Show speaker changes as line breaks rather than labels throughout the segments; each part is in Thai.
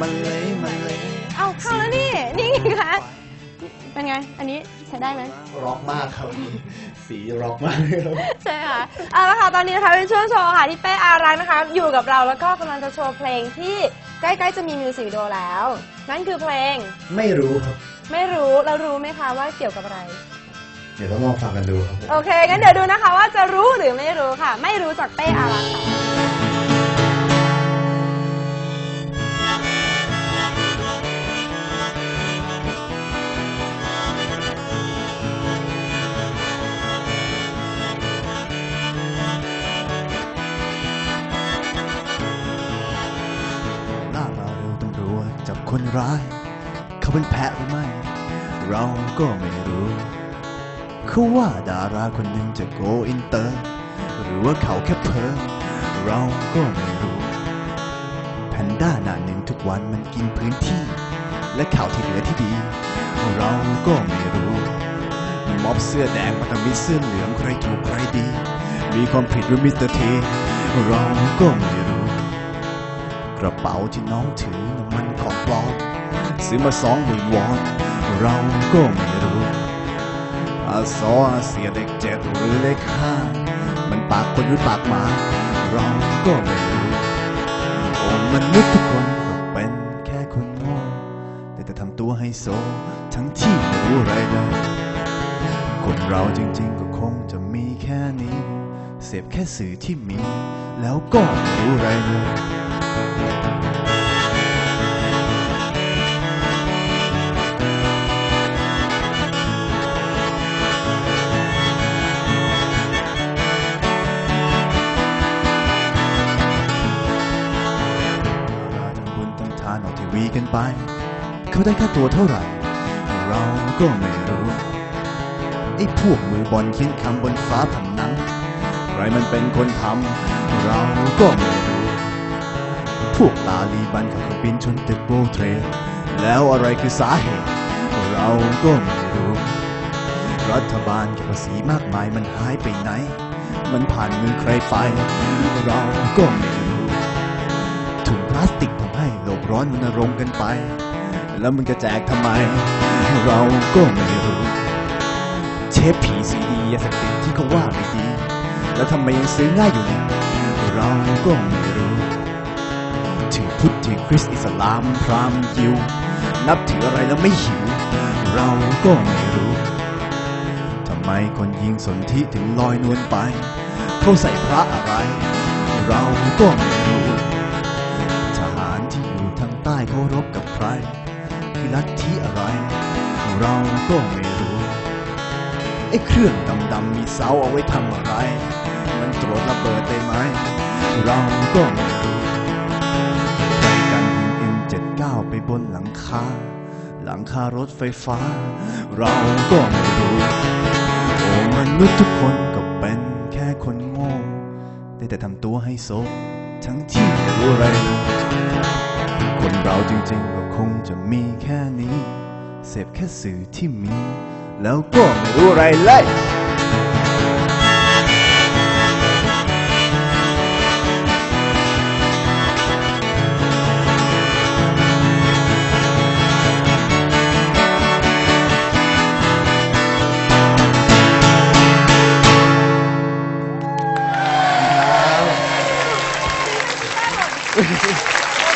มันเลยมันเลย
เอาเข้าแล้วนี่ นี่ไงคะ เป็นไง อันนี้ใช้ได้ไหม
ร็อกมากครับ สีร็อกมากเลยครับ
ใช่ค่ะเอาละค่ะตอนนี้นะคะเป็นช่วงโชว์ค่ะที่เป้อารักษ์นะคะ อยู่กับเราแล้วก็กำลังจะโชว์เพลงที่ใกล้ๆจะมีมิวสิกวิดีโอแล้ว นั่นคือเพลง
ไม่รู้ครับ
ไม่รู้แล้วรู้ไหมคะว่าเกี่ยวกับอะไร
เดี๋ยวต้องลองฟังกันดูครับผม
โอเคงั้นเดี๋ยวดูนะคะว่าจะรู้หรือไม่รู้ค่ะ ไม่รู้จากเป้อารักษ์ค่ะั
บคนร้าย เขาเป็นแพะหรือไม่ เราก็ไม่รู้ เขาว่าดาราคนหนึ่งจะโกอินเตอร์ หรือว่าเขาแค่เพ้อเราก็ไม่รู้แพนด้าหน้าหนึ่งทุกวันมันกินพื้นที่ และข่าวที่เหลือที่ดี เราก็ไม่รู้ม็อบเสื้อแดงมาทำมิเสื้อเหลืองใครถูกใครดี มีความผิดหรือมิสเตอร์ที เราก็ไม่รู้ กระเป๋าที่น้องถือมันของปลอมซื้อมาสองหมื่นวอน เราก็ไม่รู้อาซออาเสียเด็กเจ็ดหรือเลขห้ามันปากคนหรือปากหมา เราก็ไม่รู้โอ้มนุษย์ทุกคนก็เป็นแค่คนโง่แต่แต่ทำตัวให้โซ ทั้งที่ไม่รู้อะไรเลยคนเราจริง ๆ ก็คงจะมีแค่นี้ เสพแค่สื่อที่มี แล้วก็ไม่รู้อะไรเลย เราทำบุญทำทานออกทีวีกันไป เขาได้ค่าตัวเท่าไหร่ เราก็ไม่รู้ ไอ้พวกมือบอลเขียนคำบนฟ้าผนังใครมันเป็นคนทำเราก็ไม่รู้ พวกตาลีบันขับเครื่องบินชนตึกโบเทรแล้วอะไรคือสาเหตุ เราก็ไม่รู้ รัฐบาลเก็บภาษีมากมายมันหายไปไหน มันผ่านมือใครไป เราก็ไม่รู้ ถุงพลาสติกทำให้โลกร้อนมันรงค์กันไป แล้วมันจะแจกทำไม เราก็ไม่รู้ เชฟผีซีดียาเสพติดที่เขาว่าไม่ดี แล้วทำไมยังซื้อง่ายอยู่เนี่ยเราก็ไม่รู้ ถือพุทธถือคริสต์อิสลามพราหมณ์ยิว นับถืออะไรแล้วไม่หิว เราก็ไม่รู้ทำไมคนยิงสนธิถึงลอยนวลไป เขาใส่พระอะไร เราก็ไม่รู้ ทหารที่อยู่ทางใต้เขารบกับใครคือลัทธิอะไร เราก็ไม่รู้ ไอ้เครื่องดำๆมีเสาเอาไว้ทำอะไร มันตรวจระเบิดได้ไหม เราก็ไม่รู้ บนหลังคา หลังคารถไฟฟ้า เราก็ไม่รู้ โอ้มนุษย์ทุกคนก็เป็นแค่คนโง่ได้แต่ทำตัวให้โซทั้งที่ไม่รู้อะไรเลยคนเราจริงๆก็คงจะมีแค่นี้ เสพแค่สื่อที่มี แล้วก็ไม่รู้อะไรเลย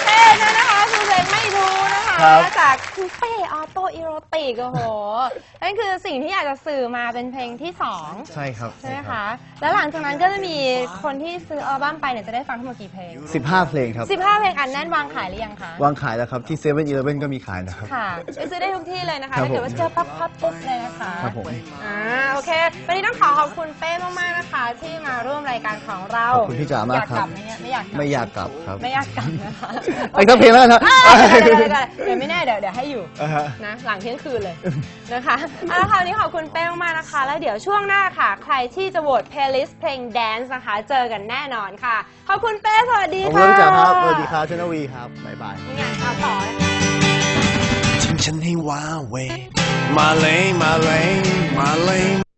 เคนั่นนะคะคือเพลงไม่รู้นะคะ
ครับ
จากคุณเป้ออโต้อีโรติกโอ้โหนั่นคือสิ่งที่อยากจะสื่อมาเป็นเพลงที่สอง
ใช่ครับ
ใช่ไหมคะแล้วหลังจากนั้นก็จะมีคนที่ซื้ออัลบั้มไปเนี่ยจะได้ฟังทั้งหมดกี่เพลง
15เพลงครับ
15 เพลงอันแน่นวางขายหรือยังคะ
วางขายแล้วครับที่7 e เ e ่ e อก็มีขายนะครับ
ค่ะไปซื้อได้ทุกที่เลยนะคะ
ครับ
ถ้าเกิด
ผม
ว่าเจอปั๊บปั๊บปุ๊บเลยนะคะ
ครับผม
อ่าโอเค วันนี้ต้องขอขอบคุณเป้มากๆนะคะ ที่มาร่วมรายการของเรา
ขอบคุณพี่จ๋ามากครับ
อยากกลับไหมเนี่ยไม่อยากกลับ
ไม่อยากกลับครับ
ไม่อยากกลับนะคะ
อีกทั้งเพลงแล้วนะครับ
อ่าได้ได้ได้ได้เดี๋ยวไม่แน่เดี๋ยวเดี๋ยวให้อยู่
อ่าฮะ
นะหลังเที่ยงคืนเลย นะคะเอาละค่ะวันนี้ขอบคุณเป้มากๆนะคะ แล้วเดี๋ยวช่วงหน้าค่ะ ใครที่จะโหวตเพลย์ลิสต์เพลงแดนซ์นะคะ เจอกันแน่นอนค่ะ ขอบคุณเป้สวัสดี
ขอบคุ
ค่ะ
ณพี่จ๋าครับสวัสดีครับชนวีครับบ๊ายบาย
นี่ไงเอาต่อเลย
ทิ้งฉันให้ว้าเวมาเลยมาเลยมาเลย